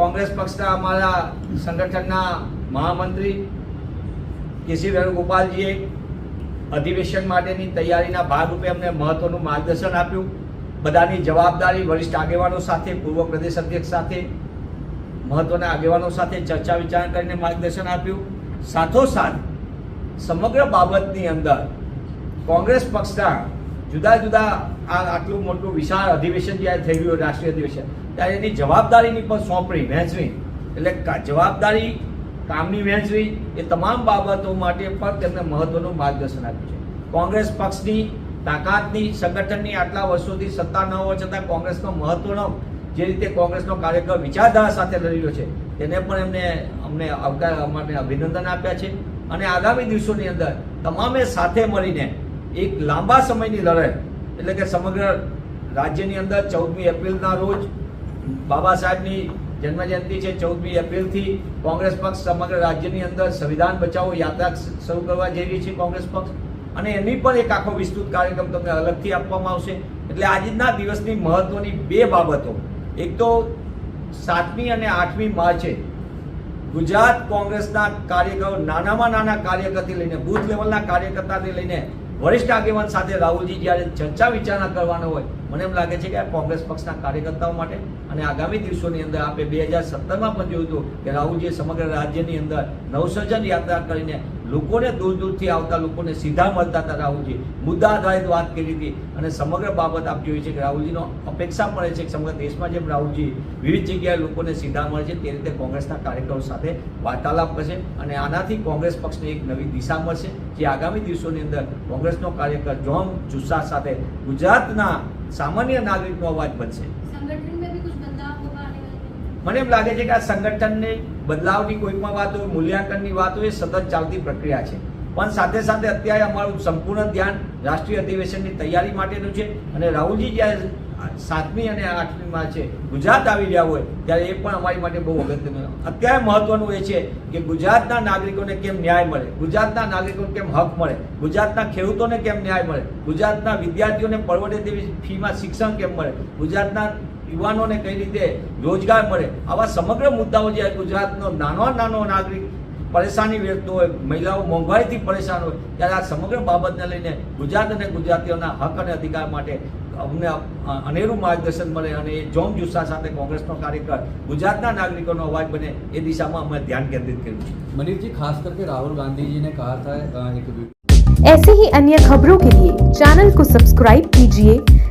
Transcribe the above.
કોંગ્રેસ પક્ષના અમારા સંગઠનના મહામંત્રી કેસી વેણુગોપાલજીએ અધિવેશન માટેની તૈયારીના ભાગરૂપે અમને મહત્વનું માર્ગદર્શન આપ્યું. બધાની જવાબદારી વરિષ્ઠ આગેવાનો સાથે, પૂર્વ પ્રદેશ અધ્યક્ષ સાથે, મહત્વના આગેવાનો સાથે ચર્ચા વિચારણા કરીને માર્ગદર્શન આપ્યું. સાથોસાથ, સમગ્ર બાબતની અંદર કોંગ્રેસ પક્ષના જુદા જુદા આ આટલું મોટું વિશાળ અધિવેશન જ્યારે થઈ ગયું રાષ્ટ્રીય અધિવેશન, ત્યારે એની જવાબદારીની પણ સોંપણી વહેંચવી એટલે જવાબદારી કામની વહેંચવી એ તમામ બાબતો માટે પણ તેમને મહત્વનું માર્ગદર્શન આપ્યું છે. કોંગ્રેસ પક્ષની તાકાતની, સંગઠનની આટલા વર્ષોથી સત્તા ન હોવા છતાં કોંગ્રેસનો મહત્વનો, જે રીતે કોંગ્રેસનો કાર્યક્રમ વિચારધારા સાથે લડેલો છે, તેને પણ એમને, અમને આવકાર માટે અભિનંદન આપ્યા છે. અને આગામી દિવસોની અંદર તમામે સાથે મળીને એક લાંબા સમયની લડાઈ, એટલે કે સમગ્ર રાજ્યની અંદર ચૌદમી એપ્રિલના રોજ બાબા સાહેબની જન્મજયંતિ છે ચૌદમી એપ્રિલથી કોંગ્રેસ પક્ષ સમગ્ર રાજ્યની અંદર સંવિધાન બચાવો યાત્રા શરૂ કરવા જઈ રહી છે કોંગ્રેસ પક્ષ. અને એની પણ એક આખો વિસ્તૃત કાર્યક્રમ તમને અલગથી આપવામાં આવશે. એટલે આજના દિવસની મહત્વની બે બાબતો. એક તો સાતમી અને આઠમી માર્ચે ગુજરાત કોંગ્રેસના કાર્યકરો, નાનામાં નાના કાર્યકરથી લઈને બૂથ લેવલના કાર્યકર્તાથી લઈને વરિષ્ઠ આગેવાન સાથે રાહુલજી જ્યારે ચર્ચા વિચારણા કરવાનો હોય, મને એમ લાગે છે કે કોંગ્રેસ પક્ષના કાર્યકર્તાઓ માટે અને આગામી દિવસોની અંદર આપણે બે હજાર સત્તરમાં પણ જોયું હતું કે રાહુલજીએ સમગ્ર રાજ્યની અંદર નવસર્જન યાત્રા કરીને લોકોને દૂર દૂરથી આવતા લોકોને સીધા મળતા હતા રાહુલજી. મુદ્દા આધારિત વાત કરી હતી અને સમગ્ર બાબત આપતી હોય છે કે રાહુલજીનો અપેક્ષા મળે છે કે સમગ્ર દેશમાં જેમ રાહુલજી વિવિધ જગ્યાએ લોકોને સીધા મળે છે, તે રીતે કોંગ્રેસના કાર્યકરો સાથે વાર્તાલાપ કરશે અને આનાથી કોંગ્રેસ પક્ષને એક નવી દિશા મળશે જે આગામી દિવસોની અંદર કોંગ્રેસનો કાર્યકર જોમ જુસ્સા સાથે ગુજરાતના સામાન્ય નાગરિકનો અવાજ બનશે. સંગઠન મને એમ લાગે છે કે આ સંગઠનને બદલાવની કોઈકમાં વાત હોય મૂલ્યાંકનની વાત હોય એ સતત ચાલતી પ્રક્રિયા છે. પણ સાથે સાથે અત્યારે અમારું સંપૂર્ણ ધ્યાન રાષ્ટ્રીય અધિવેશનની તૈયારી માટેનું છે અને રાહુલજી જ્યારે સાતમી અને આઠમીમાં છે, ગુજરાત આવી રહ્યા હોય ત્યારે એ પણ અમારી માટે બહુ અગત્યનું અત્યારે મહત્વનું એ છે કે ગુજરાતના નાગરિકોને કેમ ન્યાય મળે? ગુજરાતના નાગરિકોને કેમ હક મળે? ગુજરાતના ખેડૂતોને કેમ ન્યાય મળે? ગુજરાતના વિદ્યાર્થીઓને પરવડે તેવી ફીમાં શિક્ષણ કેમ મળે? ગુજરાતના યુવાનોને કઈ રીતે રોજગાર મળે આવા સમગ્ર મુદ્દાઓ જે ગુજરાતનો નાનો નાનો નાગરિક પરેશાની વેઠતો હોય મહિલાઓ મોંઘવારીથી પરેશાન હોય ત્યારે આ સમગ્ર બાબતને લઈને ગુજરાત અને ગુજરાતીઓના હક અને અધિકાર માટે અમને અ- અનેરું માર્ગદર્શન મળે અને એ જોમ જુસ્સા સાથે કોંગ્રેસનો કાર્યકર ગુજરાતના નાગરિકોનો અવાજ બને એ દિશામાં અમે ધ્યાન કેન્દ્રિત કર્યું છે मनीष जी खास करके राहुल गांधी जी ने कहा था अ, एक वीडियो ऐसे ही अन्य खबरों के लिए चैनल को सब्सक्राइब कीजिए